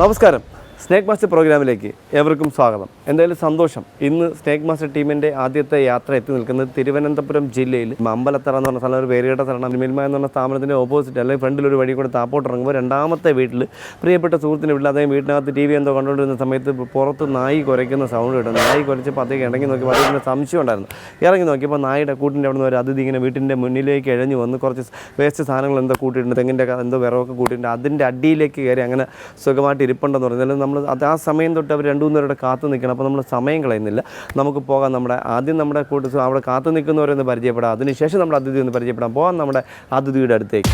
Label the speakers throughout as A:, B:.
A: നമസ്കാരം snake master പ്രോഗ്രാമിലേക്ക് ഏവർക്കും സ്വാഗതം. എന്തായാലും സന്തോഷം. ഇന്ന് സ്നേക് മാസ്റ്റർ ടീമിന്റെ ആദ്യത്തെ യാത്ര എത്തി നിൽക്കുന്നത് തിരുവനന്തപുരം ജില്ലയിൽ അമ്പലത്തറ എന്ന് പറഞ്ഞ സ്ഥലം ഒരു പേരുകേട്ട സ്ഥലമാണ്. മിൽമ എന്ന് പറഞ്ഞ സ്ഥാപനത്തിന്റെ ഓപ്പോസിറ്റ് അല്ലെങ്കിൽ ഫ്രണ്ടിൽ ഒരു വഴി കൂടെ താപ്പോട്ട് ഇറങ്ങുമ്പോൾ രണ്ടാമത്തെ വീട്ടിൽ പ്രിയപ്പെട്ട സുഹൃത്തിന്റെ വീട്ടിൽ അദ്ദേഹം വീട്ടിനകത്ത് ടി വി എന്തോ കണ്ടുകൊണ്ടിരുന്ന സമയത്ത് പുറത്ത് നായി കുരയ്ക്കുന്ന സൗണ്ട് കിട്ടും. നായി കുരച്ചപ്പോൾ അദ്ദേഹം ഇറങ്ങി നോക്കിയപ്പോൾ അദ്ദേഹത്തിന് സംശയം ഉണ്ടായിരുന്നു. ഇറങ്ങി നോക്കിയപ്പോൾ നായുടെ കൂട്ടിന്റെ അവിടെ നിന്ന് ഒരു അതിഥി ഇങ്ങനെ വീട്ടിന്റെ മുന്നിലേക്ക് എഴഞ്ഞു വന്ന് കുറച്ച് വേസ്റ്റ് സാധനങ്ങൾ എന്തോ കൂട്ടിയിട്ടുണ്ട് തെങ്ങിന്റെ എന്തോ വിറവൊക്കെ കൂട്ടിയിട്ടുണ്ട്. അതിന്റെ അടിയിലേക്ക് കയറി അങ്ങനെ സുഖമായിട്ട് ഇരിപ്പുണ്ടെന്ന് പറഞ്ഞാൽ നമ്മൾ അത് ആ സമയം തൊട്ട് അവർ രണ്ടു മൂന്ന് പേരുടെ കാത്തു നിൽക്കണം. അപ്പോൾ നമ്മൾ സമയം കളയുന്നില്ല. നമുക്ക് പോകാം നമ്മുടെ ആദ്യം നമ്മുടെ കൂട്ട അവിടെ കാത്തു നിൽക്കുന്നവരെ ഒന്ന് പരിചയപ്പെടാം. അതിനുശേഷം നമ്മുടെ അതിഥി ഒന്ന് പരിചയപ്പെടാം. പോകാം നമ്മുടെ അതിഥിയുടെ അടുത്തേക്ക്.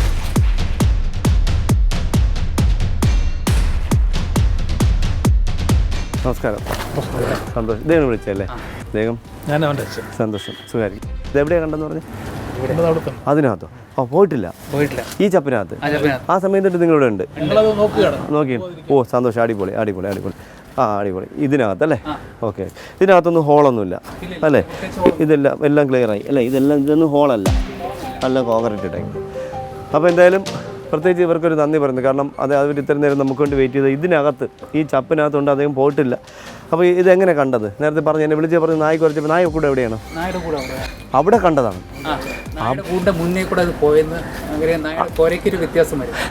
A: നമസ്കാരം. സന്തോഷം. ഇദ്ദേഹം വിളിച്ചല്ലേ അദ്ദേഹം
B: ഞാൻ അവന്റെ
A: സന്തോഷം. സുഖമായിരിക്കും. ഇത് എവിടെയാണ് കണ്ടെന്ന് പറഞ്ഞു? അതിനകത്തോ. ഓ പോയിട്ടില്ല.
B: പോയിട്ടില്ല.
A: ഈ ചപ്പിനകത്ത്?
B: ആ
A: സമയം തൊട്ട് നിങ്ങളിവിടെ ഉണ്ട്. നോക്കി. ഓ സന്തോഷം. അടിപൊളി അടിപൊളി അടിപൊളി. ആ അടിപൊളി. ഇതിനകത്ത് അല്ലേ? ഓക്കെ. ഇതിനകത്തൊന്നും ഹോളൊന്നുമില്ല. അല്ലേ? ഇതെല്ലാം എല്ലാം ക്ലിയർ ആയി. അല്ലേ? ഇതെല്ലാം ഇതൊന്നും ഹോളല്ല. നല്ല കോൺക്രീറ്റ് ഇട്ടേക്കും. അപ്പോൾ എന്തായാലും പ്രത്യേകിച്ച് ഇവർക്കൊരു നന്ദി പറയുന്നു. കാരണം അത് അവർ ഇത്രയും നേരം നമുക്ക് വേണ്ടി വെയിറ്റ് ചെയ്ത് ഇതിനകത്ത് ഈ ചപ്പിനകത്തുകൊണ്ട് അദ്ദേഹം പോയിട്ടില്ല. അപ്പോൾ ഇതെങ്ങനെ കണ്ടത്? നേരത്തെ പറഞ്ഞു എന്നെ വിളിച്ച് പറഞ്ഞു നായ്ക്ക് കുറച്ചപ്പോൾ നായ കൂടെ എവിടെയാണ്?
B: നായുടെ കൂടെ അവിടെ
A: കണ്ടതാണ്.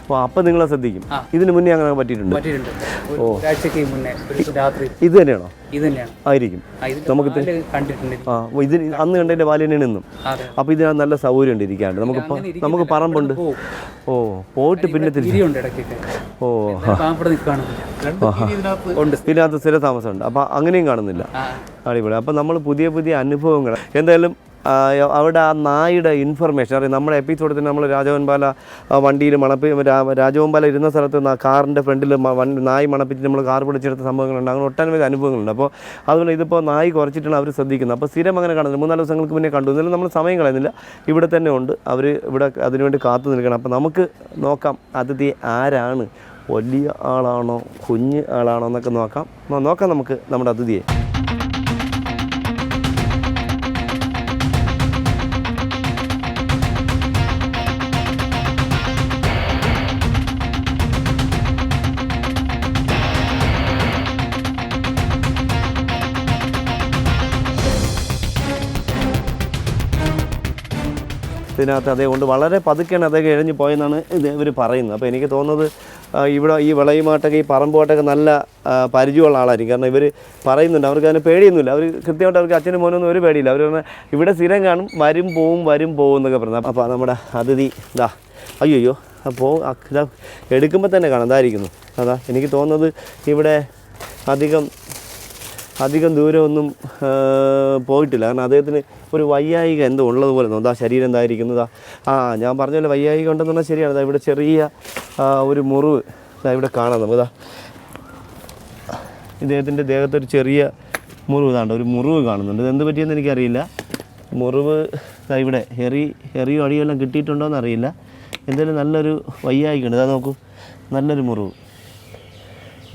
A: അപ്പോൾ അപ്പം നിങ്ങളെ ശ്രദ്ധിക്കും. ഇതിന് മുന്നേ അങ്ങനെ പറ്റിയിട്ടുണ്ട്.
B: ഓ. രാത്രി.
A: ഇത് തന്നെയാണോ? ആയിരിക്കും. നമുക്ക് ഇതിന് അന്ന് കണ്ടതിന്റെ വാലിനെ നിന്നും അപ്പൊ ഇതിനകത്ത് നല്ല സൗകര്യം ഉണ്ട് ഇരിക്കാണ്ട്. നമുക്ക് നമുക്ക് പറമ്പുണ്ട്. ഓ. പോയിട്ട് പിന്നെ തിരിച്ച്. ഓ. ഇതിനകത്ത് സ്ഥിര താമസമുണ്ട് അപ്പൊ അങ്ങനെയും കാണുന്നില്ല. അടിപൊളി. അപ്പൊ നമ്മൾ പുതിയ പുതിയ അനുഭവങ്ങൾ. എന്തായാലും അവിടെ ആ നായുടെ ഇൻഫർമേഷൻ അറിയാം? നമ്മുടെ എപ്പിസോഡിൽ തന്നെ നമ്മൾ രാജവൻപാല വണ്ടിയിൽ മണപ്പി രാജവൻപാല ഇരുന്ന സ്ഥലത്ത് കാറിന്റെ ഫ്രണ്ടിൽ നായി മണപ്പിച്ച് നമ്മൾ കാർ പിടിച്ചെടുത്ത സംഭവങ്ങളുണ്ട്. അങ്ങനെ ഒട്ടനവധി അനുഭവങ്ങളുണ്ട്. അപ്പോൾ അതുപോലെ ഇതിപ്പോൾ നായി കുറച്ചിട്ടാണ് അവർ ശ്രദ്ധിക്കുന്നത്. അപ്പോൾ സ്ഥിരം അങ്ങനെ കാണുന്നത്. മൂന്നാൽ ദിവസങ്ങൾക്ക് മുന്നേ കണ്ടു. എന്നാലും നമ്മൾ സമയം കളയുന്നില്ല. ഇവിടെ തന്നെ ഉണ്ട്. അവർ ഇവിടെ അതിനുവേണ്ടി കാത്തു നിൽക്കണം. അപ്പോൾ നമുക്ക് നോക്കാം അതിഥി ആരാണ്? വലിയ ആളാണോ? കുഞ്ഞ് ആളാണോ? എന്നൊക്കെ നോക്കാം. നോക്കാം നമുക്ക് നമ്മുടെ അതിഥിയെ. ഇതിനകത്ത് അതേകൊണ്ട് വളരെ പതുക്കെയാണ് അതേ എഴഞ്ഞു പോയെന്നാണ് ഇത് ഇവർ പറയുന്നത്. അപ്പോൾ എനിക്ക് തോന്നുന്നത് ഇവിടെ ഈ വിളയുമായിട്ടൊക്കെ ഈ പറമ്പുമായിട്ടൊക്കെ നല്ല പരിചയമുള്ള ആളായിരിക്കും. കാരണം ഇവർ പറയുന്നുണ്ട്. അവർക്ക് അതിന് പേടിയൊന്നുമില്ല. അവർ കൃത്യമായിട്ട് അവർക്ക് അച്ഛനും മോനൊന്നും ഒരു പേടിയില്ല. അവർ പറഞ്ഞാൽ ഇവിടെ സ്ഥിരം കാണും വരും പോവും വരും പോവും എന്നൊക്കെ പറഞ്ഞു. അപ്പോൾ നമ്മുടെ അതിഥി ഇതാ അയ്യോ അപ്പോൾ എടുക്കുമ്പോൾ തന്നെ കാണാം. അതായിരിക്കുന്നു അതാ എനിക്ക് തോന്നുന്നത് ഇവിടെ അധികം അധികം ദൂരമൊന്നും പോയിട്ടില്ല. കാരണം അദ്ദേഹത്തിന് ഒരു വയ്യായിക എന്തോ ഉള്ളതുപോലെ തോന്നുന്നു. ആ ശരീരം എന്തായിരിക്കുന്നതാ ആ ഞാൻ പറഞ്ഞല്ലോ വയ്യായിക ഉണ്ടെന്ന് പറഞ്ഞാൽ ശരിയാണ്. ഇവിടെ ചെറിയ ഒരു മുറിവ് ഇവിടെ കാണാം നമുക്ക്. ഇദ്ദേഹത്തിന്റെ ദേഹത്ത് ഒരു ചെറിയ മുറിവ് ഇതാണ്ട് ഒരു മുറിവ് കാണുന്നുണ്ട്. ഇതെന്ത് പറ്റിയെന്ന് എനിക്കറിയില്ല. മുറിവ് ഇവിടെ ഹെറി ഹെറിയോ അടിയോ എല്ലാം കിട്ടിയിട്ടുണ്ടോ എന്നറിയില്ല എന്തായാലും നല്ലൊരു വയ്യായിക്കുണ്ട് ഇതാ നോക്കൂ. നല്ലൊരു മുറിവ്.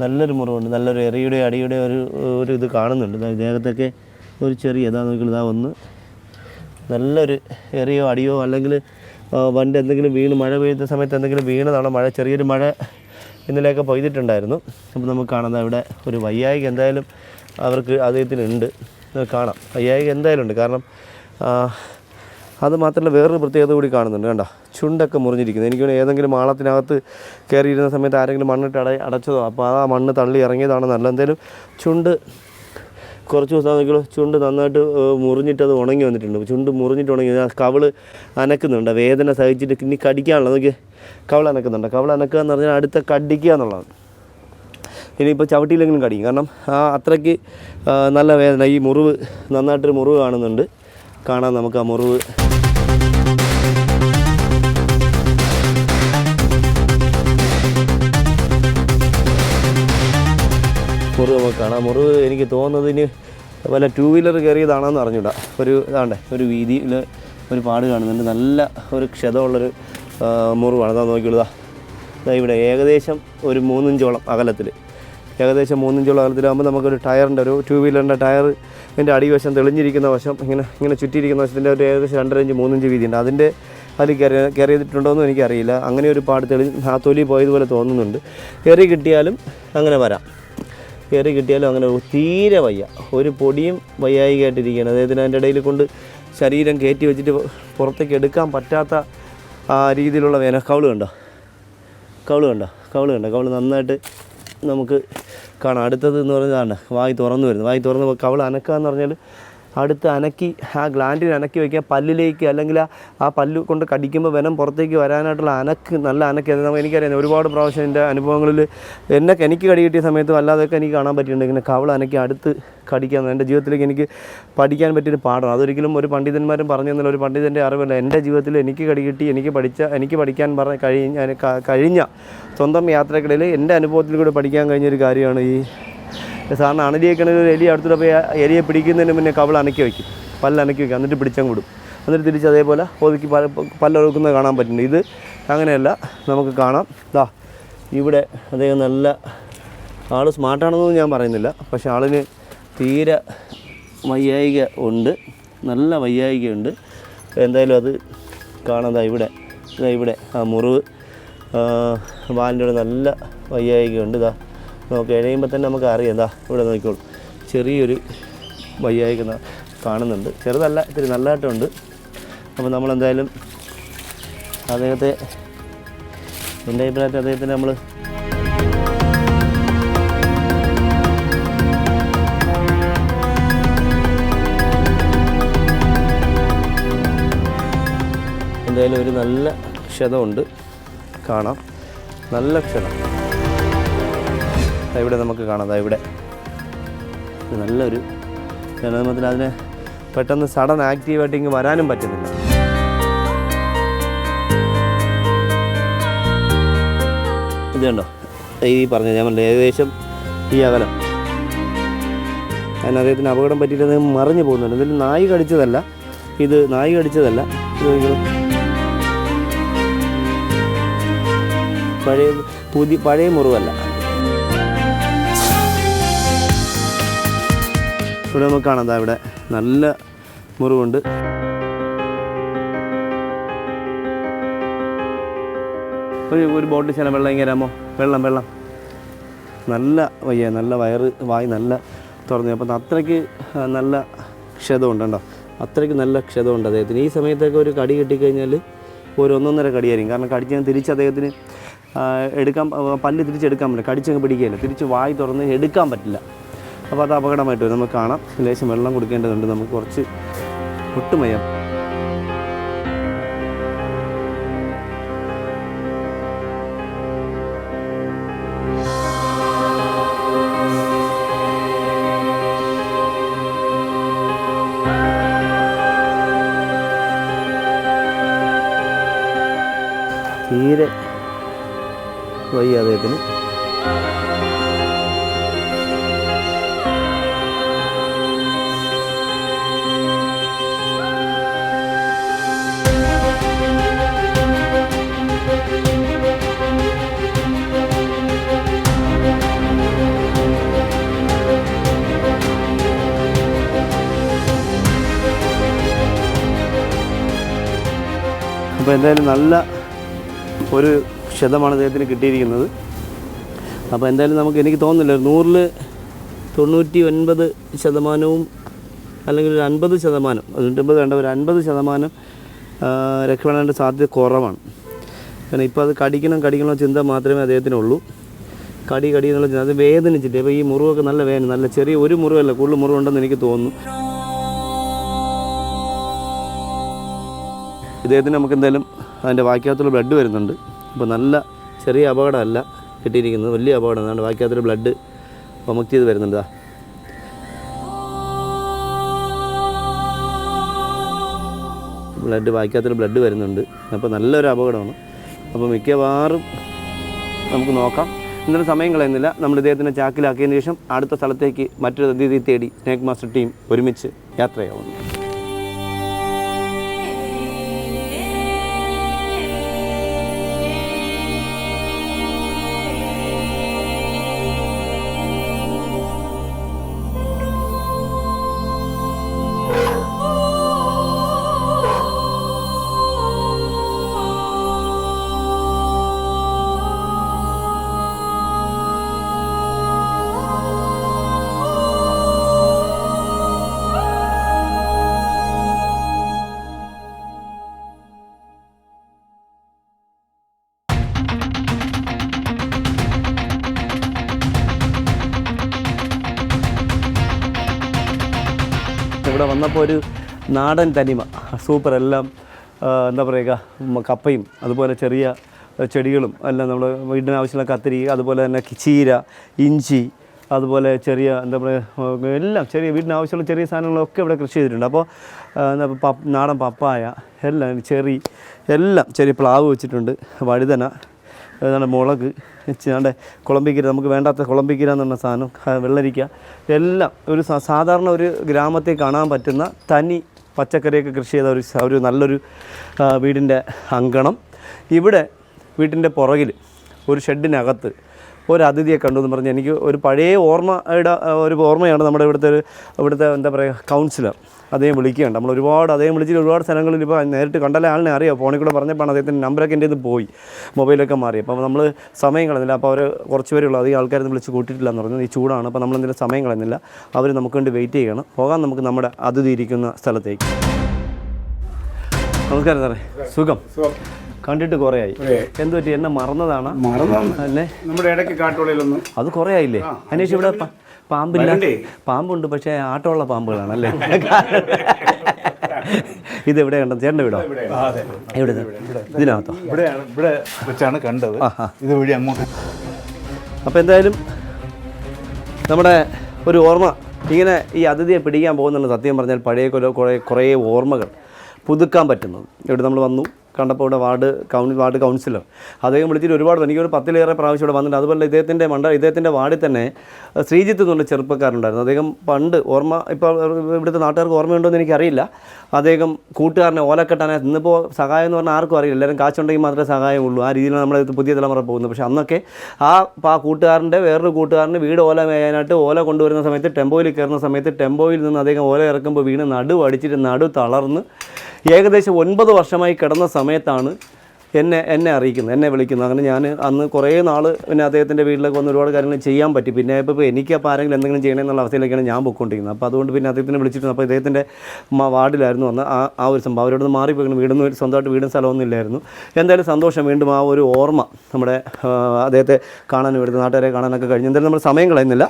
A: നല്ലൊരു മുറിവുണ്ട്. നല്ലൊരു എറിയുടെ അടിയുടെ ഒരു ഒരു ഇത് കാണുന്നുണ്ട്. ഇദ്ദേഹത്തൊക്കെ ഒരു ചെറിയ ഇതാ നോക്കി ഇതാ ഒന്ന് നല്ലൊരു എറിയോ അടിയോ അല്ലെങ്കിൽ വണ്ടി എന്തെങ്കിലും വീണ് മഴ പെയ്ത സമയത്ത് എന്തെങ്കിലും വീണതാണോ മഴ ചെറിയൊരു മഴ ഇന്നലെയൊക്കെ പെയ്തിട്ടുണ്ടായിരുന്നു. അപ്പോൾ നമുക്ക് കാണാം ഇവിടെ ഒരു വയ്യായിക എന്തായാലും അവർക്ക് അദ്ദേഹത്തിനുണ്ട്. കാണാം. വയ്യായിക എന്തായാലും ഉണ്ട്. കാരണം അത് മാത്രമല്ല വേറൊരു പ്രത്യേകത കൂടി കാണുന്നുണ്ട്. കണ്ട? ചുണ്ടൊക്കെ മുറിഞ്ഞിരിക്കുന്നത് എനിക്ക് ഏതെങ്കിലും മാളത്തിനകത്ത് കയറിയിരുന്ന സമയത്ത് ആരെങ്കിലും മണ്ണിട്ട് അട അടച്ചതോ? അപ്പോൾ ആ മണ്ണ് തള്ളി ഇറങ്ങിയതാണോ നല്ല എന്തായാലും ചുണ്ട് കുറച്ച് ദിവസം ആണെങ്കിലും ചുണ്ട് നന്നായിട്ട് മുറിഞ്ഞിട്ട് അത് ഉണങ്ങി വന്നിട്ടുണ്ട്. ചുണ്ട് മുറിഞ്ഞിട്ട് ഉണങ്ങി ആ കവൾ അനക്കുന്നുണ്ട്. വേദന സഹിച്ചിട്ട് ഇനി കടിക്കാനുള്ള നോക്കി കവൾ അനക്കുന്നുണ്ട്. കവൾ അനക്കുക എന്ന് പറഞ്ഞാൽ അടുത്ത കടിക്കുക എന്നുള്ളതാണ്. ഇനിയിപ്പോൾ ചവിട്ടിയില്ലെങ്കിലും കടിക്കും. കാരണം ആ അത്രയ്ക്ക് നല്ല വേദന. ഈ മുറിവ് നന്നായിട്ടൊരു മുറിവ് കാണുന്നുണ്ട്. കാണാൻ നമുക്ക് ആ മുറിവ് കാണാം. മുറിവ് എനിക്ക് തോന്നുന്നത് ഇനി വല്ല ടൂ വീലർ കയറിയതാണെന്ന് അറിഞ്ഞൂടാ. ഒരു ഇതാണ്ടേ ഒരു വീതിയിൽ ഒരു പാട് കാണുന്നുണ്ട്. നല്ല ഒരു ക്ഷതമുള്ളൊരു മുറിവാണ്. അതാ നോക്കിയുള്ളതാ ദാ. ഇവിടെ ഏകദേശം ഒരു മൂന്നിഞ്ചോളം അകലത്തിൽ ഏകദേശം മൂന്നിഞ്ചോളം അകലത്തിലാകുമ്പോൾ നമുക്കൊരു ടയറിന്റെ ഒരു ടൂ വീലറിന്റെ ടയർ ഇതിന്റെ അടിവശം തെളിഞ്ഞിരിക്കുന്ന വശം ഇങ്ങനെ ഇങ്ങനെ ചുറ്റിയിരിക്കുന്ന വശത്തിന്റെ ഒരു ഏകദേശം രണ്ടര ഇഞ്ച് മൂന്നിഞ്ച് വീതിയുണ്ട് അതിന്റെ അതിൽ കയറി കയറിയിട്ടുണ്ടോ എന്നും എനിക്കറിയില്ല. അങ്ങനെ ഒരു പാട് തെളി ആ തൊലി പോയതുപോലെ തോന്നുന്നുണ്ട്. കയറി കിട്ടിയാലും അങ്ങനെ വരാം. കയറി കിട്ടിയാലും അങ്ങനെ തീരെ വയ്യ. ഒരു പൊടിയും വയ്യായികയായിട്ടിരിക്കുകയാണ്. അദ്ദേഹത്തിന് അതിന്റെ ഇടയിൽ കൊണ്ട് ശരീരം കയറ്റി വെച്ചിട്ട് പുറത്തേക്ക് എടുക്കാൻ പറ്റാത്ത ആ രീതിയിലുള്ള വേന കവൾ കണ്ടോ? കവൾ കണ്ടോ? കവൾ കണ്ടോ? കവൾ നന്നായിട്ട് നമുക്ക് കാണാം. അടുത്തത് എന്ന് പറഞ്ഞാൽ വായി തുറന്നു വരുന്നത്. വായി തുറന്ന് കവൾ അനക്കുക എന്ന് പറഞ്ഞാൽ അടുത്ത് അനക്കി ആ ഗ്ലാൻഡിൽ അനക്കി വയ്ക്കുക പല്ലിലേക്ക് അല്ലെങ്കിൽ ആ- പല്ല് കൊണ്ട് കടിക്കുമ്പോൾ വെനം പുറത്തേക്ക് വരാനായിട്ടുള്ള അനക്ക് നല്ല അനക്ക് എനിക്കറിയാം. ഒരുപാട് പ്രാവശ്യം എന്റെ അനുഭവങ്ങളിൽ എന്നെ എനിക്ക് കടി കിട്ടിയ സമയത്തും അല്ലാതെയൊക്കെ എനിക്ക് കാണാൻ പറ്റിയിട്ടുണ്ട്. ഇങ്ങനെ കവള അനക്കി അടുത്ത് കടിക്കാൻ എന്റെ ജീവിതത്തിലേക്ക് എനിക്ക് പഠിക്കാൻ പറ്റിയൊരു പാഠം അതൊരിക്കലും ഒരു പണ്ഡിതന്മാരും പറഞ്ഞു തന്നില്ല. ഒരു പണ്ഡിതന്റെ അറിവല്ല. എന്റെ ജീവിതത്തിൽ എനിക്ക് കടി കിട്ടി എനിക്ക് പഠിച്ച എനിക്ക് പഠിക്കാൻ പറഞ്ഞ കഴിഞ്ഞ കഴിഞ്ഞ സ്വന്തം യാത്രക്കിടയിൽ എന്റെ അനുഭവത്തിൽ കൂടെ പഠിക്കാൻ കഴിഞ്ഞൊരു കാര്യമാണ് ഈ സാറിന് അണലിയേക്കണ ഒരു എലി അടുത്തിട്ട് പോയി എലിയെ പിടിക്കുന്നതിന് മുന്നേ കവൾ അനക്കി വയ്ക്കും. പല്ല് അനക്കി വയ്ക്കും. എന്നിട്ട് പിടിച്ചാൽ കൂടും എന്നിട്ട് തിരിച്ച് അതേപോലെ ഒതുക്കി പല പല്ലൊതുക്കുന്നത് കാണാൻ പറ്റുന്നുണ്ട്. ഇത് അങ്ങനെയല്ല. നമുക്ക് കാണാം. ദാ ഇവിടെ അദ്ദേഹം നല്ല ആൾ സ്മാർട്ടാണെന്നൊന്നും ഞാൻ പറയുന്നില്ല. പക്ഷേ ആളിന് തീരെ വയ്യായിക ഉണ്ട്. നല്ല വയ്യായിക ഉണ്ട് എന്തായാലും അത് കാണാതാ ഇവിടെ. ഇവിടെ ആ മുറിവ്. വാലിന്റെ നല്ല നല്ല വയ്യായികയുണ്ട്. ഇതാ നോക്കി കഴിയുമ്പോൾ തന്നെ നമുക്ക് അറിയാം. എന്താ ഇവിടെ നോക്കിക്കോളൂ ചെറിയൊരു വയ്യായിക്കുന്ന കാണുന്നുണ്ട്. ചെറുതല്ല ഇത്തിരി നല്ലതായിട്ടുണ്ട്. അപ്പോൾ നമ്മളെന്തായാലും അദ്ദേഹത്തെ എന്റെ അഭിപ്രായത്തിൽ അദ്ദേഹത്തിന് നമ്മൾ എന്തായാലും ഒരു നല്ല ക്ഷതമുണ്ട്. കാണാം. നല്ല ക്ഷതം. ഇവിടെ നമുക്ക് കാണാം. ഇവിടെ. നല്ലൊരു ജനമത്തിൽ അതിനെ പെട്ടെന്ന് സഡൻ ആക്റ്റീവായിട്ട് ഇങ്ങ് വരാനും പറ്റുന്നില്ല. ഇതുണ്ടോ ഈ പറഞ്ഞ ഞാൻ പറഞ്ഞു ഏകദേശം ഈ അകലം. അതിന് അദ്ദേഹത്തിന് അപകടം പറ്റിയിട്ട് മറിഞ്ഞു പോകുന്നുണ്ട്. ഇതിൽ നായി കടിച്ചതല്ല. ഇത് നായി കടിച്ചതല്ല. പഴയ പുതിയ പഴയ മുറിവല്ല. ഇവിടെ നമുക്ക് കാണാം. ദാ ഇവിടെ നല്ല മുറിവുണ്ട്. ഒരു ബോട്ടിൽ ചെല്ലാം വെള്ളം ഇങ്ങനെ തരാമോ വെള്ളം വെള്ളം. നല്ല വയ്യ നല്ല വയറ് വായി നല്ല തുറന്നു. അപ്പം അത്രയ്ക്ക് നല്ല ക്ഷതമുണ്ട് കേട്ടോ അത്രയ്ക്ക് നല്ല ക്ഷതമുണ്ട് അദ്ദേഹത്തിന്. ഈ സമയത്തൊക്കെ ഒരു കടി കിട്ടിക്കഴിഞ്ഞാൽ ഒരു ഒന്നൊന്നര കടിയായിരിക്കും. കാരണം കടിച്ചാൽ തിരിച്ച് അദ്ദേഹത്തിന് എടുക്കാൻ പല്ല് തിരിച്ചെടുക്കാൻ പറ്റില്ല. കടിച്ചങ്ങ് പിടിക്കുകയില്ല. തിരിച്ച് വായി തുറന്ന് എടുക്കാൻ പറ്റില്ല. അപ്പോൾ അത് അപകടമായിട്ട് വരും. നമുക്ക് കാണാം. ലേശം വെള്ളം കൊടുക്കേണ്ടതുണ്ട്. നമുക്ക് കുറച്ച് ഒട്ടും വയ്യ തീരെ വയ്യ അദ്ദേഹത്തിന് അപ്പോൾ എന്തായാലും നല്ല ഒരു ക്ഷതമാണ് അദ്ദേഹത്തിന് കിട്ടിയിരിക്കുന്നത്. അപ്പോൾ എന്തായാലും നമുക്ക് എനിക്ക് തോന്നുന്നില്ല നൂറിൽ തൊണ്ണൂറ്റി ഒൻപത് ശതമാനവും അല്ലെങ്കിൽ ഒരു അൻപത് ശതമാനം തൊണ്ണൂറ്റൊമ്പത് വേണ്ട ഒരു അൻപത് ശതമാനം രക്ഷപ്പെടാനുള്ള സാധ്യത കുറവാണ്. കാരണം ഇപ്പോൾ അത് കടിക്കണം കടിക്കണമെന്ന ചിന്ത മാത്രമേ അദ്ദേഹത്തിനുള്ളൂ. കടി കടി എന്നുള്ള ചിന്ത അത് വേദനിച്ചിട്ട് അപ്പോൾ ഈ മുറിവൊക്കെ നല്ല വേദന നല്ല ചെറിയ ഒരു മുറിവല്ല കൂടുതൽ മുറിവുണ്ടെന്ന് എനിക്ക് തോന്നുന്നു. ഇദ്ദേഹത്തിന് നമുക്ക് എന്തായാലും അതിന്റെ വാക്യകത്തുള്ള ബ്ലഡ് വരുന്നുണ്ട്. അപ്പോൾ നല്ല ചെറിയ അപകടമല്ല കിട്ടിയിരിക്കുന്നത്. വലിയ അപകടം. അതുകൊണ്ട് വാക്യകത്തിൽ ബ്ലഡ് വൊമക്ട് ചെയ്ത് വരുന്നുണ്ട് ബ്ലഡ് വാക്യകത്തിൽ ബ്ലഡ് വരുന്നുണ്ട്. അപ്പോൾ നല്ലൊരു അപകടമാണ്. അപ്പോൾ മിക്കവാറും നമുക്ക് നോക്കാം. ഇന്നലെ സമയം കളയുന്നില്ല. നമ്മൾ ഇദ്ദേഹത്തിനെ ചാക്കിലാക്കിയതിന് ശേഷം അടുത്ത സ്ഥലത്തേക്ക് മറ്റൊരു അതിഥി തേടി സ്നേക് മാസ്റ്റർ ടീം ഒരുമിച്ച് യാത്രയാവുന്നു. വന്നപ്പോൾ ഒരു നാടൻ തനിമ. സൂപ്പർ. എല്ലാം എന്താ പറയുക കപ്പയും അതുപോലെ ചെറിയ ചെടികളും എല്ലാം നമ്മൾ വീടിന് ആവശ്യമുള്ള കത്തിരി അതുപോലെ തന്നെ ചീര ഇഞ്ചി അതുപോലെ ചെറിയ എന്താ പറയുക എല്ലാം ചെറിയ വീടിന് ആവശ്യമുള്ള ചെറിയ സാധനങ്ങളൊക്കെ ഇവിടെ കൃഷി ചെയ്തിട്ടുണ്ട്. അപ്പോൾ എന്താ നാടൻ പപ്പായ എല്ലാം ചെറി എല്ലാം ചെറിയ പ്ലാവ് വെച്ചിട്ടുണ്ട്. വഴുതന ഏതാണ്ട് മുളക് ഏതാണ്ട് കുളമ്പിക്കീര നമുക്ക് വേണ്ടാത്ത കുളമ്പിക്കീര എന്ന് പറഞ്ഞ സാധനം വെള്ളരിക്ക എല്ലാം ഒരു സാധാരണ ഒരു ഗ്രാമത്തിൽ കാണാൻ പറ്റുന്ന തനി പച്ചക്കറിയൊക്കെ കൃഷി ചെയ്ത ഒരു ഒരു നല്ലൊരു വീടിന്റെ അങ്കണം. ഇവിടെ വീട്ടിന്റെ പുറകിൽ ഒരു ഷെഡിനകത്ത് ഒരു അതിഥിയെ കണ്ടു എന്ന് പറഞ്ഞ് എനിക്ക് ഒരു പഴയ ഓർമ്മയുടെ ഒരു ഓർമ്മയാണ് നമ്മുടെ ഇവിടുത്തെ ഒരു ഇവിടുത്തെ എന്താ പറയുക കൗൺസിലർ അദ്ദേഹം വിളിക്കുകയാണ് നമ്മൾ ഒരുപാട് അദ്ദേഹം വിളിച്ചിട്ട് ഒരുപാട് സ്ഥലങ്ങളിൽ ഇപ്പോൾ നേരിട്ട് കണ്ടാലേ ആളിനെ അറിയാം? ഫോണിൽ കൂടെ പറഞ്ഞപ്പോൾ അദ്ദേഹത്തിന്റെ നമ്പറൊക്കെ എന്റെ ഇത് പോയി. മൊബൈലൊക്കെ മാറി. അപ്പോൾ നമ്മൾ സമയം കളഞ്ഞില്ല അപ്പോൾ അവർ കുറച്ച് ഉള്ളൂ അധികം ആൾക്കാരൊന്നും വിളിച്ച് കൂട്ടിയിട്ടില്ല എന്ന് പറഞ്ഞു ഈ ചൂടാണ്. അപ്പോൾ നമ്മൾ എന്തെങ്കിലും സമയം കളഞ്ഞില്ല അവർ നമുക്ക് വേണ്ടി വെയിറ്റ് ചെയ്യണം. പോകാൻ നമുക്ക് നമ്മുടെ അതിഥി ഇരിക്കുന്ന സ്ഥലത്തേക്ക്. നമസ്കാരം സാറേ. സുഖം. കണ്ടിട്ട് കുറേ ആയി. എന്ത് പറ്റി? എന്നെ മറന്നതാണ്. അല്ലേ?
C: നമ്മുടെ ഇടയ്ക്ക്
A: അത് കുറേ ആയില്ലേ അന്വേഷിച്ച് ഇവിടെ പാമ്പില്ല? പാമ്പുണ്ട് പക്ഷേ ആട്ടമുള്ള പാമ്പുകളാണ് അല്ലേ ഇത് എവിടെ കണ്ടത്? ചേട്ടന്റെ വീടോ? എവിടെ ഇതിനകത്തോ?
C: ഇവിടെയാണ് ഇവിടെ വെച്ചാണ് കണ്ടത്. ഇത് വഴി അങ്ങോട്ട്.
A: അപ്പോൾ എന്തായാലും നമ്മുടെ ഒരു ഓർമ്മ. ഇങ്ങനെ ഈ അതിഥിയെ പിടിക്കാൻ പോകുന്നുണ്ട് സത്യം പറഞ്ഞാൽ പഴയ കുറേ കുറേ കുറേ ഓർമ്മകൾ പുതുക്കാൻ പറ്റുന്നത്. ഇവിടെ നമ്മൾ വന്നു. കണ്ടപ്പോൾ ഇവിടെ വാർഡ് കൗൺ വാർഡ് കൗൺസിലർ. അദ്ദേഹം വിളിച്ചിട്ട് ഒരുപാട് എനിക്ക് ഒരു പത്തിലേറെ പ്രാവശ്യം ഇവിടെ വന്നിട്ടുണ്ട്. അതുപോലെ ഇദ്ദേഹത്തിന്റെ മണ്ഡ ഇദ്ദേഹത്തിന്റെ വാർഡിൽ തന്നെ ശ്രീജിത്ത് എന്നുള്ള ചെറുപ്പക്കാരുണ്ടായിരുന്നു അദ്ദേഹം പണ്ട് ഓർമ്മ ഇപ്പോൾ ഇവിടുത്തെ നാട്ടുകാർക്ക് ഓർമ്മയുണ്ടോ എന്ന് എനിക്കറിയില്ല. അദ്ദേഹം കൂട്ടുകാരനെ ഓലക്കെട്ടാനെ ഇന്നിപ്പോൾ സഹായം എന്ന് പറഞ്ഞാൽ ആർക്കും അറിയില്ല. എല്ലാവരും കാശുണ്ടെങ്കിൽ മാത്രമേ സഹായമുള്ളൂ ആ രീതിയിലാണ് നമ്മൾ പുതിയ തലമുറ പോകുന്നത്. പക്ഷേ അന്നൊക്കെ ആ ആ കൂട്ടുകാരന്റെ വേറൊരു കൂട്ടുകാരന് വീട് ഓല മേയാനായിട്ട് ഓല കൊണ്ടുവരുന്ന സമയത്ത് ടെമ്പോയിൽ കയറുന്ന സമയത്ത് ടെമ്പോയിൽ നിന്ന് അദ്ദേഹം ഓല ഇറക്കുമ്പോൾ വീണ് നടു അടിച്ചിട്ട് നടു തളർന്ന് ഏകദേശം ഒൻപത് വർഷമായി കിടന്ന സമയത്താണ് എന്നെ എന്നെ അറിയിക്കുന്നത് എന്നെ വിളിക്കുന്നത്. അങ്ങനെ ഞാൻ അന്ന് കുറേ നാൾ പിന്നെ അദ്ദേഹത്തിന്റെ വീട്ടിലൊക്കെ വന്ന് ഒരുപാട് കാര്യങ്ങൾ ചെയ്യാൻ പറ്റി. പിന്നെ ഇപ്പോൾ എനിക്ക് അപ്പോൾ ആരെങ്കിലും എന്തെങ്കിലും ചെയ്യണം എന്നുള്ള അവസ്ഥയിലേക്കാണ് ഞാൻ പൊയ്ക്കൊണ്ടിരിക്കുന്നത് അപ്പോൾ അതുകൊണ്ട് പിന്നെ അദ്ദേഹത്തിനെ വിളിച്ചിട്ട് അപ്പോൾ ഇദ്ദേഹത്തിന്റെ വാർഡിലായിരുന്നു വന്ന് ആ ആ ഒരു സംഭവം. അവരോട് മാറി മാറിപ്പോയി വീടൊന്നും സ്വന്തമായിട്ട് വീടും സ്ഥലമൊന്നും ഇല്ലായിരുന്നു. എന്തായാലും സന്തോഷം വീണ്ടും ആ ഒരു ഓർമ്മ നമ്മുടെ അദ്ദേഹത്തെ കാണാനും ഇവിടുത്തെ നാട്ടുകാരെ കാണാനൊക്കെ കഴിഞ്ഞു. എന്തായാലും നമ്മൾ സമയം കളയുന്നില്ല.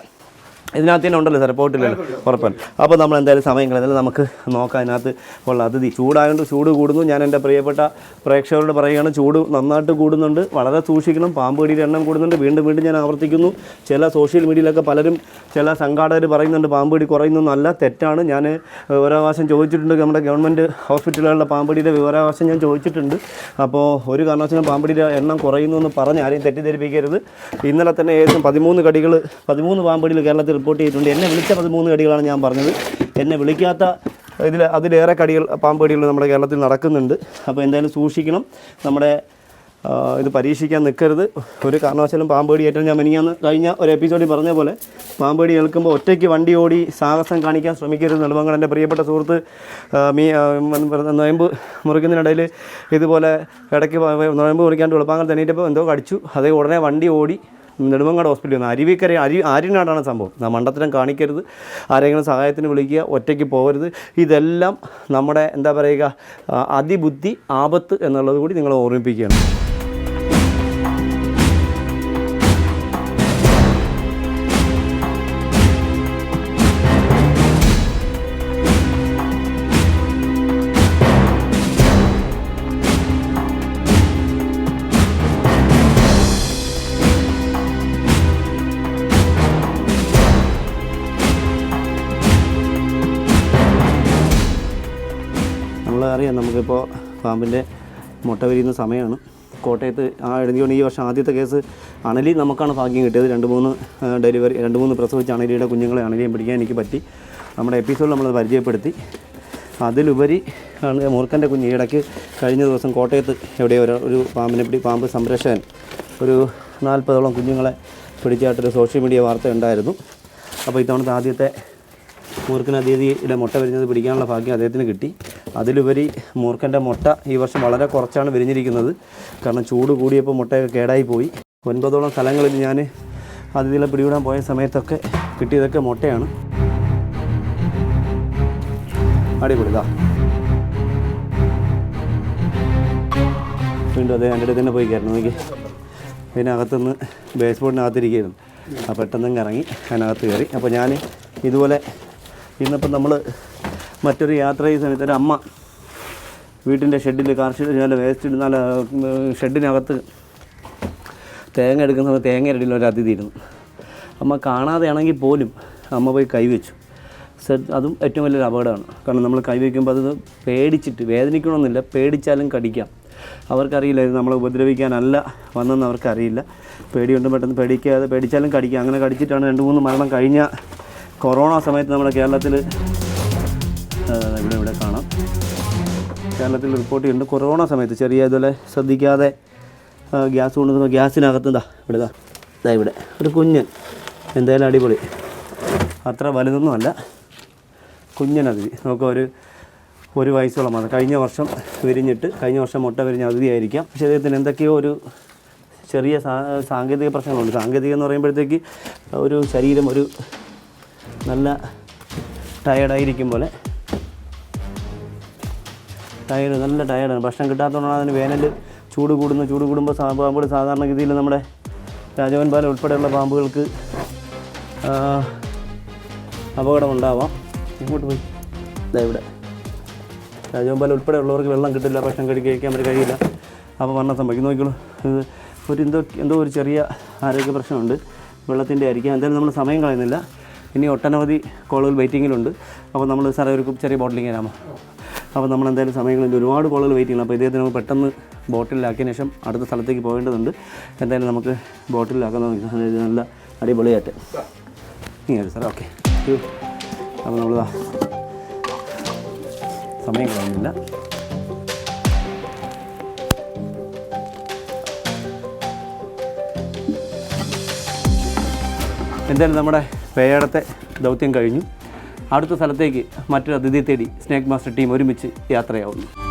A: ഇതിനകത്ത് തന്നെ ഉണ്ടല്ലോ സാർ പോയിട്ടില്ലല്ലോ ഉറപ്പാണ്. അപ്പോൾ നമ്മൾ എന്തായാലും സമയം കളയുന്നില്ല നമുക്ക് നോക്കാം അതിനകത്ത് ഉള്ള അതിഥി. ചൂടായതുകൊണ്ട് ചൂട് കൂടുന്നു. ഞാൻ എന്റെ പ്രിയപ്പെട്ട പ്രേക്ഷകരോട് പറയുകയാണ് ചൂട് നന്നായിട്ട് കൂടുന്നുണ്ട്. വളരെ സൂക്ഷിക്കണം. പാമ്പ് കടിയുടെ എണ്ണം കൂടുന്നുണ്ട്. വീണ്ടും വീണ്ടും ഞാൻ ആവർത്തിക്കുന്നു. ചില സോഷ്യൽ മീഡിയയിലൊക്കെ പലരും ചില സംഘാടകർ പറയുന്നുണ്ട് പാമ്പ് കടി കുറയുന്നൊന്നല്ല തെറ്റാണ്. ഞാൻ വിവരാവകാശം ചോദിച്ചിട്ടുണ്ട്. നമ്മുടെ ഗവൺമെന്റ് ഹോസ്പിറ്റലുകളിലെ പാമ്പടിയുടെ വിവരാവകാശം ഞാൻ ചോദിച്ചിട്ടുണ്ട്. അപ്പോൾ ഒരു കാരണവശാലും പാമ്പടിയുടെ എണ്ണം കുറയുന്നു എന്ന് പറഞ്ഞ് ആരെയും തെറ്റിദ്ധരിപ്പിക്കരുത്. ഇന്നലെ തന്നെ ഏകദേശം പതിമൂന്ന് കടികൾ പതിമൂന്ന് പാമ്പടികൾ കേരളത്തിൽ റിപ്പോർട്ട് ചെയ്തിട്ടുണ്ട്. എന്നെ വിളിച്ച പതിമൂന്ന് കടികളാണ് ഞാൻ പറഞ്ഞത്. എന്നെ വിളിക്കാത്ത ഇതിൽ അതിലേറെ കടികൾ പാമ്പ് കടികൾ നമ്മുടെ കേരളത്തിൽ നടക്കുന്നുണ്ട്. അപ്പോൾ എന്തായാലും സൂക്ഷിക്കണം. നമ്മുടെ ഇത് പരീക്ഷിക്കാൻ നിൽക്കരുത്. ഒരു കാരണവശാലും പാമ്പേടി ഏറ്റവും ഞാൻ മിനിങ്ങാന്ന് കഴിഞ്ഞ ഒരു എപ്പിസോഡിൽ പറഞ്ഞ പോലെ പാമ്പേടി കേൾക്കുമ്പോൾ ഒറ്റയ്ക്ക് വണ്ടി ഓടി സാഹസം കാണിക്കാൻ ശ്രമിക്കരുത് നെടുമ്പങ്ങൾ എന്റെ പ്രിയപ്പെട്ട സുഹൃത്ത് മീ നോയമ്പ് മുറിക്കുന്നതിനിടയിൽ ഇതുപോലെ ഇടയ്ക്ക് നോയമ്പ് മുറിക്കാണ്ട് എളുപ്പങ്ങൾ തന്നിട്ടപ്പോൾ എന്തോ കടിച്ചു. അതേ ഉടനെ വണ്ടി ഓടി നെടുമങ്ങാട് ഹോസ്പിറ്റലിൽ നിന്ന് അരുവിക്കര അരി ആര്യനാടാണ് സംഭവം. മണ്ടത്തരം കാണിക്കരുത്. ആരെങ്കിലും സഹായത്തിന് വിളിക്കുക ഒറ്റയ്ക്ക് പോകരുത്. ഇതെല്ലാം നമ്മുടെ എന്താ പറയുക അതിബുദ്ധി ആപത്ത് എന്നുള്ളത് കൂടി നിങ്ങളെ ഓർമ്മിപ്പിക്കുകയാണ്. അറിയാം നമുക്കിപ്പോൾ പാമ്പിന്റെ മുട്ട വിരിയുന്ന സമയമാണ്. കോട്ടയത്ത് ആ എഴുതിയോണ്ട് ഈ വർഷം ആദ്യത്തെ കേസ് അണലി നമുക്കാണ് ഭാഗ്യം കിട്ടിയത്. രണ്ട് മൂന്ന് ഡെലിവറി രണ്ട് മൂന്ന് പ്രസവിച്ച അണലിയുടെ കുഞ്ഞുങ്ങളെ അണലിയും പിടിക്കാൻ എനിക്ക് പറ്റി. നമ്മുടെ എപ്പിസോഡിൽ നമ്മളത് പരിചയപ്പെടുത്തി. അതിലുപരി ആണ് മൂർഖന്റെ കുഞ്ഞ്. ഇടയ്ക്ക് കഴിഞ്ഞ ദിവസം കോട്ടയത്ത് എവിടെയോ ഒരു ഒരു പാമ്പിനെ പിടി പാമ്പ് സംരക്ഷകൻ ഒരു നാൽപ്പതോളം കുഞ്ഞുങ്ങളെ പിടിച്ചായിട്ടൊരു സോഷ്യൽ മീഡിയ വാർത്ത ഉണ്ടായിരുന്നു. അപ്പോൾ ഇത്തവണത്തെ ആദ്യത്തെ മൂർഖൻ അതിഥിയുടെ മുട്ട വരുന്നത് പിടിക്കാനുള്ള ഭാഗ്യം അദ്ദേഹത്തിന് കിട്ടി. അതിലുപരി മൂർഖന്റെ മുട്ട ഈ വർഷം വളരെ കുറച്ചാണ് വിരിഞ്ഞിരിക്കുന്നത്. കാരണം ചൂട് കൂടിയപ്പോൾ മുട്ടയൊക്കെ കേടായി പോയി. ഒൻപതോളം സ്ഥലങ്ങളിൽ ഞാൻ അതിഥികളെ പിടിവിടാൻ പോയ സമയത്തൊക്കെ കിട്ടിയതൊക്കെ മുട്ടയാണ്. അടിപൊളിതാ വീണ്ടും അതേ എന്റെ അടുത്ത് തന്നെ പോയി കയറണം നോക്കി. അതിനകത്തുനിന്ന് ബേസ് ബോർഡിനകത്തിരിക്കുകയായിരുന്നു അപ്പോൾ പെട്ടെന്ന് ഇറങ്ങി അതിനകത്ത് കയറി. അപ്പോൾ ഞാൻ ഇതുപോലെ ഇന്നിപ്പം നമ്മൾ മറ്റൊരു യാത്ര ഈ സമയത്ത് ഒരു അമ്മ വീട്ടിന്റെ ഷെഡിൽ കാർഷിക വേസ്റ്റ് ഇടുന്ന ഷെഡിനകത്ത് തേങ്ങ എടുക്കുന്ന സമയത്ത് തേങ്ങ ഇടയിൽ ഒരു അതിഥി ഇരുന്നു. അമ്മ കാണാതെയാണെങ്കിൽ പോലും അമ്മ പോയി കൈവച്ചു അതും ഏറ്റവും വലിയൊരു അപകടമാണ്. കാരണം നമ്മൾ കൈവയ്ക്കുമ്പോൾ അത് പേടിച്ചിട്ട് വേദനിക്കണമെന്നില്ല പേടിച്ചാലും കടിക്കാം. അവർക്കറിയില്ല ഇത് നമ്മളെ ഉപദ്രവിക്കാനല്ല വന്നെന്ന് അവർക്കറിയില്ല. പേടിയുണ്ട് പെട്ടെന്ന് പേടിക്കാതെ പേടിച്ചാലും കടിക്കാം. അങ്ങനെ കടിച്ചിട്ടാണ് രണ്ട് മൂന്ന് മരണം കഴിഞ്ഞ കൊറോണ സമയത്ത് നമ്മുടെ കേരളത്തിൽ കേരളത്തിൽ റിപ്പോർട്ട് ചെയ്യുന്നുണ്ട് കൊറോണ സമയത്ത് ചെറിയ ഇതുപോലെ ശ്രദ്ധിക്കാതെ ഗ്യാസ് കൊണ്ടുവന്ന ഗ്യാസിനകത്ത് എന്താ ഇവിടെ ഇതാ ഇവിടെ. ഒരു കുഞ്ഞൻ എന്തായാലും അടിപൊളി. അത്ര വലുതൊന്നും അല്ല. കുഞ്ഞൻ അതിഥി നമുക്ക് ഒരു ഒരു വയസ്സോളം അത് കഴിഞ്ഞ വർഷം വിരിഞ്ഞിട്ട് കഴിഞ്ഞ വർഷം മുട്ട വിരിഞ്ഞ അതിഥിയായിരിക്കാം ശരീരത്തിന് എന്തൊക്കെയോ ഒരു ചെറിയ സാങ്കേതിക പ്രശ്നങ്ങളുണ്ട്. സാങ്കേതികം എന്ന് പറയുമ്പോഴത്തേക്ക് ഒരു ശരീരം ഒരു നല്ല ടയർഡായിരിക്കും പോലെ ടയർഡ് നല്ല ടയർഡാണ് ഭക്ഷണം കിട്ടാത്തതുകൊണ്ടാണ് അതിന് വേനൽ ചൂട് കൂടുന്നു. ചൂട് കൂടുമ്പോൾ പാമ്പുകൾ സാധാരണഗതിയിൽ നമ്മുടെ രാജവൻ പാല ഉൾപ്പെടെയുള്ള പാമ്പുകൾക്ക് അപകടമുണ്ടാവാം. ഇങ്ങോട്ട് പോയി. ഇതാ ഇവിടെ. രാജവൻ പാല ഉൾപ്പെടെയുള്ളവർക്ക് വെള്ളം കിട്ടില്ല ഭക്ഷണം കഴിക്കുക കഴിക്കാൻ അവർ കഴിയില്ല. അപ്പോൾ വന്ന സംഭവിക്കും. നോക്കിക്കോളൂ. ഇത് ഒരു എന്തോ എന്തോ ഒരു ചെറിയ ആരോഗ്യ പ്രശ്നമുണ്ട്. വെള്ളത്തിന്റെ ആയിരിക്കാം. എന്തായാലും നമ്മൾ സമയം കളയുന്നില്ല. ഇനി ഒട്ടനവധി കോളുകൾ വെയിറ്റിങ്ങിലുണ്ട് അപ്പോൾ നമ്മൾ സാറേ ഒരു ചെറിയ ബോട്ടിലിങ് തരാമോ അപ്പോൾ നമ്മൾ എന്തായാലും സമയങ്ങളിൽ ഒരുപാട് കോളുകൾ വെയിറ്റ് ചെയ്യണം. അപ്പോൾ ഇദ്ദേഹത്തിന് നമുക്ക് പെട്ടെന്ന് ബോട്ടിലാക്കിയതിന് ശേഷം അടുത്ത സ്ഥലത്തേക്ക് പോകേണ്ടതുണ്ട്. എന്തായാലും നമുക്ക് അതായത് നല്ല അടിപൊളിയായിട്ട്. ഇങ്ങനെ സാർ ഓക്കെ അപ്പോൾ നമ്മൾ സമയം കളയുന്നില്ല. എന്തായാലും നമ്മുടെ പേയടത്തെ ദൗത്യം കഴിഞ്ഞു. അടുത്ത സ്ഥലത്തേക്ക് മറ്റൊരു അതിഥി തേടി സ്നേക് മാസ്റ്റർ ടീം ഒരുമിച്ച് യാത്രയാവുന്നു.